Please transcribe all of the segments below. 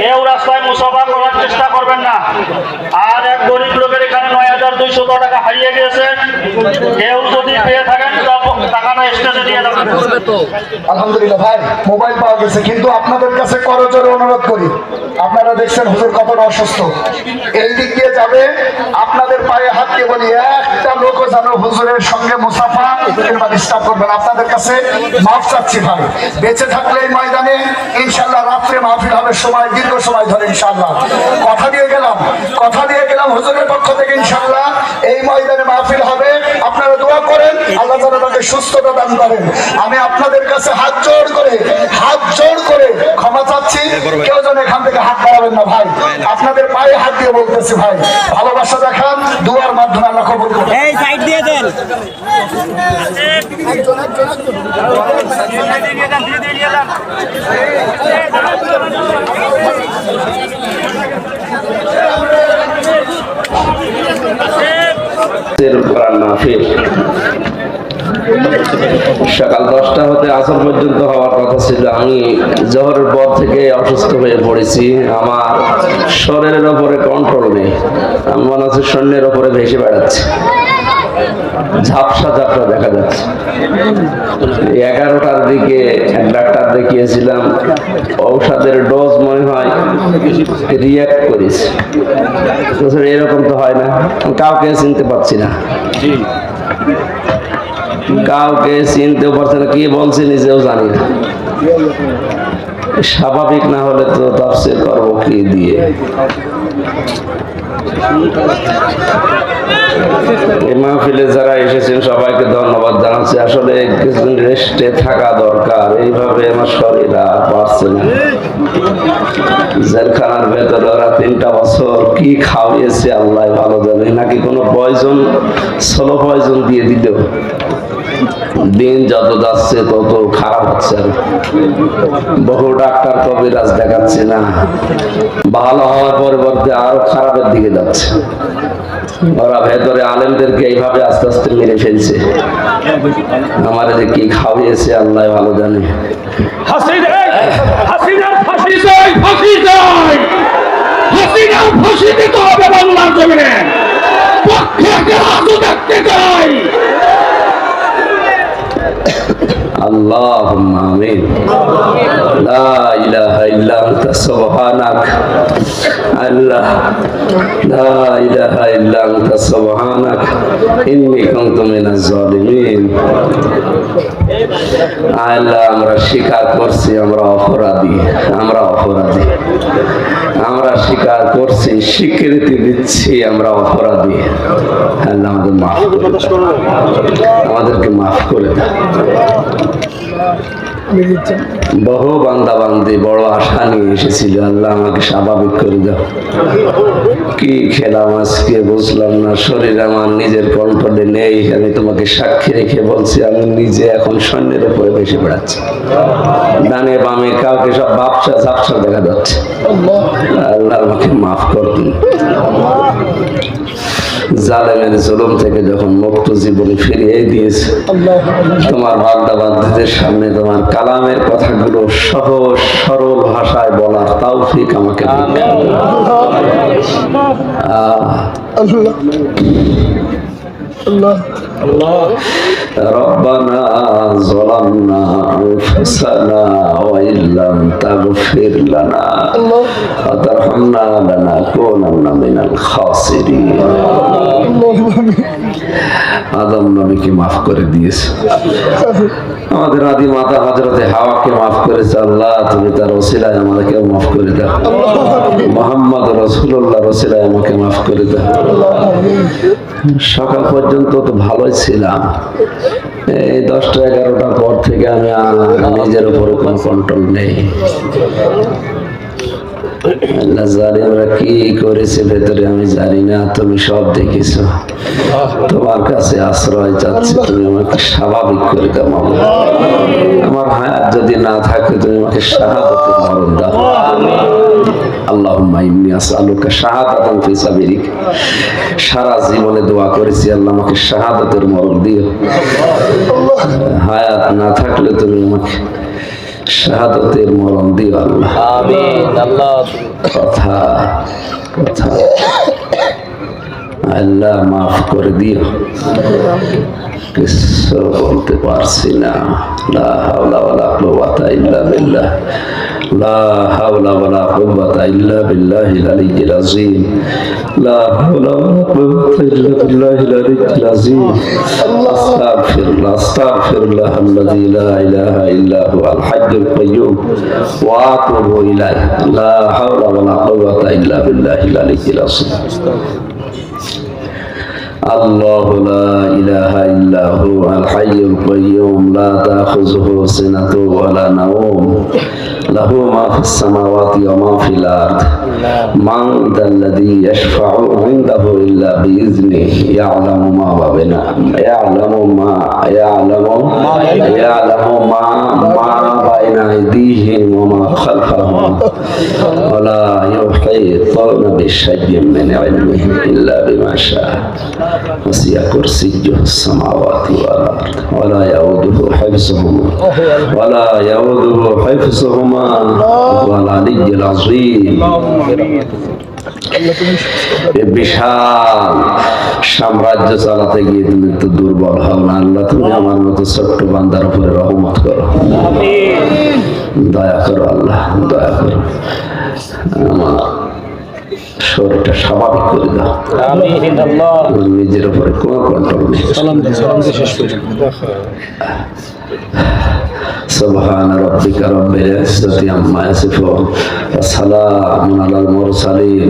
কেউ রাস্তায় মুসাফা করার চেষ্টা করবেন না। আর এক গরিব লোকের এখানে নয় হাজার দুইশত টাকা হারিয়ে গিয়েছে। কেউ যদি পেয়ে থাকেন টাকাটা স্টেজে দিয়ে দেবেন। আলহামদুলিল্লাহ, ভাই, মোবাইল পাওয়া গেছে, কিন্তু আপনাদের কাছে করজোরে অনুরোধ করি। আপনারা দেখছেন হুজুর কতটা অসুস্থ। এই দিক দিয়ে যাবে আপনাদের পায়ে হাত দিয়ে বলি যেন হুজুরের সঙ্গে মুসাফা এরবার ডিস্টার্ব করবেন। আপনাদের কাছে মাফ চাচ্ছি ভাই। বেঁচে থাকলে এই ময়দানে ইনশাল্লাহ রাত্রে মাহফিল হবে সময়, দীর্ঘ সময় ধরে ইনশাল্লাহ কথা দিয়ে গেলাম, কথা দিয়ে গেলাম হুজুরের পক্ষ থেকে ইনশাল্লাহ এই ময়দানে মাহফিল হবে। আপনারা দোয়া করেন আল্লাহ যেন তাকে সুস্থতা দান করেন। আমি আপনাদের কাছে হাত জোড় করে হাত জোড় করে ক্ষমা চাচ্ছি। কেউ যেন এখান থেকে হাত বাড়াবেন না ভাই। আপনাদের পায়ে হাত দিয়ে বলতেছি ভাই ভালোবাসা দেখান দুয়ার মাধ্যমে আল্লাহ কবুল করুন। এই সাইড দিয়ে দেন। এর করার মাহফিল সকাল দশটা হতে আসর পর্যন্ত হওয়ার কথা ছিল। আমি জহরের পর থেকে অসুস্থ হয়ে পড়েছি। আমার শরীরের ওপরে কন্ট্রোল নেই। আমি মনে হচ্ছে সৈন্যের ওপরে ভেসে বেড়াচ্ছি। ঝাপসা ঝাপসা দেখা যাচ্ছে। এগারোটার দিকে এক ডাক্তার দেখিয়েছিলাম ঔষধের ডোজ মনে হয় রিয়াক্ট করেছে। এরকম তো হয় না কাউকে চিনতে পারছি না। কাউকে চিনতেও পারছে না কি বলছে নিজেও জানি না। স্বাভাবিক না হলে তো তাফসির করব কি দিয়ে? এই মাহফিলে যারা এসেছেন সবাইকে ধন্যবাদ জানাচ্ছি। আসলে কিছুদিন রেস্টে থাকা দরকার, এইভাবে আমার শরীর আর পারছে না। জেলখানার ভেতরে ওরা তিনটা বছর কি খাওয়িয়েছে আল্লাহ ভালো জানে। নাকি কোনো পয়জন ষোলো পয়জন দিয়ে দিল দিন যত যাচ্ছে তত খারাপ হচ্ছে। আর বহু ডাক্তার কবিরাজ দেখাচ্ছে না। ভালো হওয়ার পরিবর্তে আরও খারাপের দিকে যাচ্ছে। ওরা ভেতরে আলেমদেরকে এইভাবে আস্তে আস্তে মেরে ফেলছে। আমার যে কি খাওয়িয়েছে আল্লাহ ভালো জানে। ফাঁসি দিতে হবে বাংলার জমিনে। পক্ষে রাজু দেখতে চাই। اللهم آمين لا إله إلا أنت سبحانك الله لا إله إلا أنت سبحانك إني كنت من الظالمين আল্লাহ আমরা স্বীকার করছি আমরা অপরাধী আমরা অপরাধী আমরা স্বীকার করছি স্বীকৃতি দিচ্ছি আমরা অপরাধী আল্লাহ আমাদের মাফ করে দাও। আমাদেরকে মাফ করে দাও বহু বান্দা বান্দি বড় আশা নিয়ে এসেছিল। আল্লাহ আমাকে স্বাভাবিক করে দাও। কি খেলাম আজকে বুঝলাম না। শরীর আমার নিজের কন্ট্রোলে নেই। আমি তোমাকে সাক্ষী রেখে বলছি, আমি নিজে এখন সৈন্যের উপরে বেশি বেড়াচ্ছি। ডানে বামে কাউকে সব বাপসা ঝাপসা দেখা যাচ্ছে। আল্লাহ আমাকে মাফ করুন জালেমের জুলুম থেকে যখন মুক্ত জীবন ফিরিয়ে দিয়েছে তোমার বাগদাবাদীদের সামনে তোমার কালামের কথাগুলো সহজ সরল ভাষায় বলার তৌফিক আমাকে আল্লাহ আহ, ربنا ظلمنا أنفسنا وإن لم تغفر لنا وترحمنا لنكونن من الخاسرين আদম নবীকে মাফ করে দিয়েছে আমাদের আদি মাতা হজরতে হাওয়াকে মাফ করেছে আল্লাহ তুমি তার ওসিলায় আমাদেরকে মাফ করে দাও মোহাম্মদ রসুল্লাহ রসিলায় আমাকে মাফ করে দাও সকাল পর্যন্ত তো ভালোই ছিলাম এই দশটা এগারোটার পর থেকে আমি নিজের উপরে কোনো কন্ট্রোল নেই। তুমি সব দেখিস তোমার কাছে আশ্রয় চাচ্ছি, তুমি আমাকে স্বাভাবিক করে দাও আমার হায়াত যদি না থাকে, তুমি আমাকে দাও। আল্লাহুম্মা ইন্নী আসআলুকা শাহাদাতান ফি সারা জীবনে দোয়া করেছি আল্লাহ আমাকে শাহাদাতের মরণ দিও। হায়াত না থাকলে তুমি আমাকে শাহাদতের মরণ দিও আল্লাহ। আমিন আল্লাহ। কথা কথা। আল্লাহ মাফ করে দিও। কিছু বলতে পারছি না। লা হাওলা ওয়ালা কুওয়াতা ইল্লা বিল্লাহ। লা হাওলা ওয়ালা কুওয়াতা ইল্লা বিল্লাহিল আলিয়্যিল আযীম লা হাওলা ওয়ালা কুওয়াতা ইল্লা বিল্লাহিল আলিয়্যিল আযীম আস্তাগফিরুল্লাহ আস্তাগফিরুল্লাহ আল্লাযী লা ইলাহা ইল্লা হুয়াল হাইয়্যুল কাইয়্যুম ওয়া আতুবু ইলাইহি লা হাওলা ওয়ালা কুওয়াতা ইল্লা বিল্লাহিল আলিয়্যিল আযীম الله لا إله إلا هو الحي القيوم لا تأخذه سنة ولا نوم. له ما في السماوات وما في الأرض. من ذا الذي يشفع عنده إلا بإذنه يعلم ما بين يعلم ما يعلم يعلم ما ما بين أيديهم وما خلفهم. ولا يحيطون بشيء من علمه إلا بما شاء وسع كرسيه السماوات والأرض ولا يؤوده حفظهما ولا يؤوده حفظهما وهو العلي العظيم এ বিশাল সাম্রাজ্য চালাতে গিয়ে তুমি একটু দুর্বল হও না আল্লাহ তুমি আমার মতো ছোট্ট বান্দার উপরে রহমত করো দয়া করো আল্লাহ দয়া করো আমার শরীরটা স্বাভাবিক করে দাও আমিন আল্লাহ আমার নিজের উপরে কোনো কন্ট্রোল নেই سبحان ربك رب العزة عما يصفون وسلام على المرسلين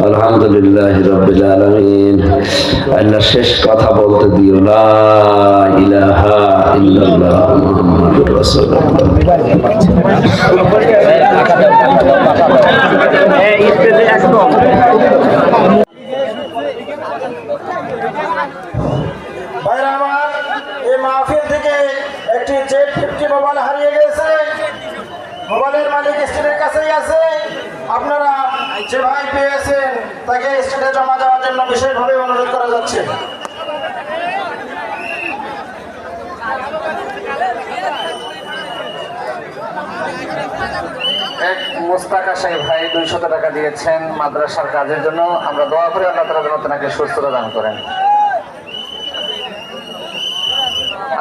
الحمد لله رب العالمين আল্লাহ শেষ কথা বলতে দিও লা ইলাহা ইল্লাল্লাহ মুহাম্মাদুর রাসূলুল্লাহ তাকে স্টেটে জমা দেওয়ার জন্য বিশেষভাবে অনুরোধ করা যাচ্ছে। এক মোস্তাক আশাই ভাই দুইশত টাকা দিয়েছেন মাদ্রাসার কাজের জন্য। আমরা দোয়া করে আল্লাহ তালা যেন তাকে সুস্থতা দান করেন।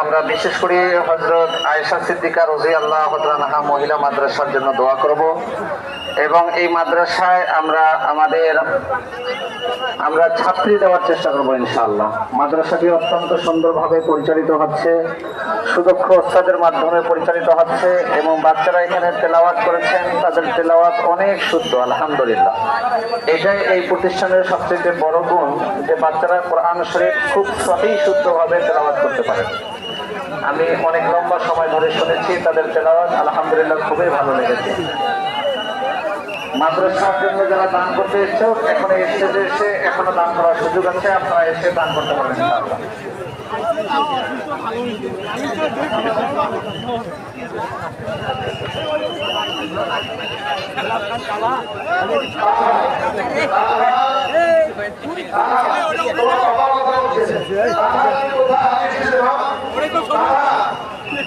আমরা বিশেষ করে হজরত আয়েশা সিদ্দিকা রোজি আল্লাহ মহিলা মাদ্রাসার জন্য দোয়া করব। এবং এই মাদ্রাসায় আমরা আমাদের, আমরা ছাত্রী দেওয়ার চেষ্টা করব ইনশাআল্লাহ। মাদ্রাসাটি অত্যন্ত সুন্দরভাবে পরিচালিত হচ্ছে, সুদক্ষ ওস্তাদের মাধ্যমে পরিচালিত হচ্ছে এবং বাচ্চারা এখানে তেলাওয়াত করেছেন, তাদের তেলাওয়াত অনেক শুদ্ধ, আলহামদুলিল্লাহ। এটাই এই প্রতিষ্ঠানের সবচেয়ে বড় গুণ, যে বাচ্চারা কোরআন খুব সঠিক শুদ্ধভাবে তেলাওয়াত করতে পারে। আমি অনেক লম্বা সময় ধরে শুনেছি, তাদের তেলাওয়াত আলহামদুলিল্লাহ খুবই ভালো লেগেছে। মাদ্রাসার জন্য যারা দান করতে ইচ্ছুক এখন স্টেজে এসে এখনও দান করার সুযোগ আছে আপনারা এসে দান করতে পারেন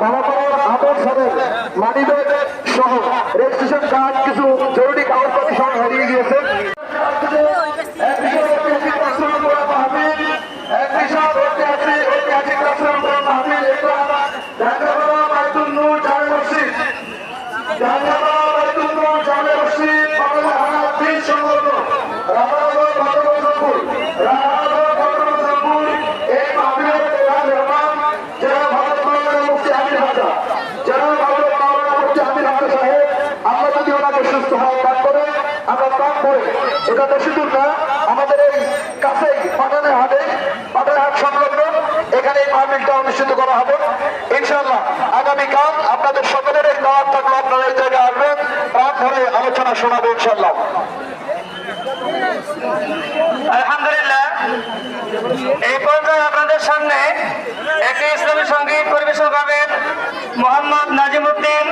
ফলাফল আদর সাথে মানি ব্যাগ সহ রেজিস্ট্রেশন কার্ড কিছু এটা বেশি দূর না আমাদের এই কাছেই পাঠানের হাটে পাঠানের হাট সংলগ্ন এখানে এই মাহমিলটা করা হবে। ইনশাল্লাহ আগামীকাল আপনাদের সকলের এই দাওয়াত থাকলে আপনারা এই জায়গায় আসবেন। প্রাণ ধরে আলোচনা শোনাবে ইনশাল্লাহ এই পর্যায়ে আপনাদের সামনে একটি ইসলামী সংগীত পরিবেশন করবেন মোহাম্মদ নাজিমুদ্দিন,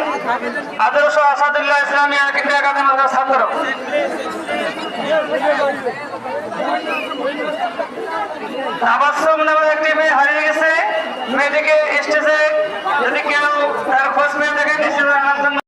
আদর্শ আসাদুল্লাহ ইসলামী আর কিন্তু একাডেমির ছাত্র। আবাসম একটি মেয়ে হারিয়ে গেছে। মেয়েটিকে স্টেজে যদি কেউ তার খোঁজ পেয়ে থাকে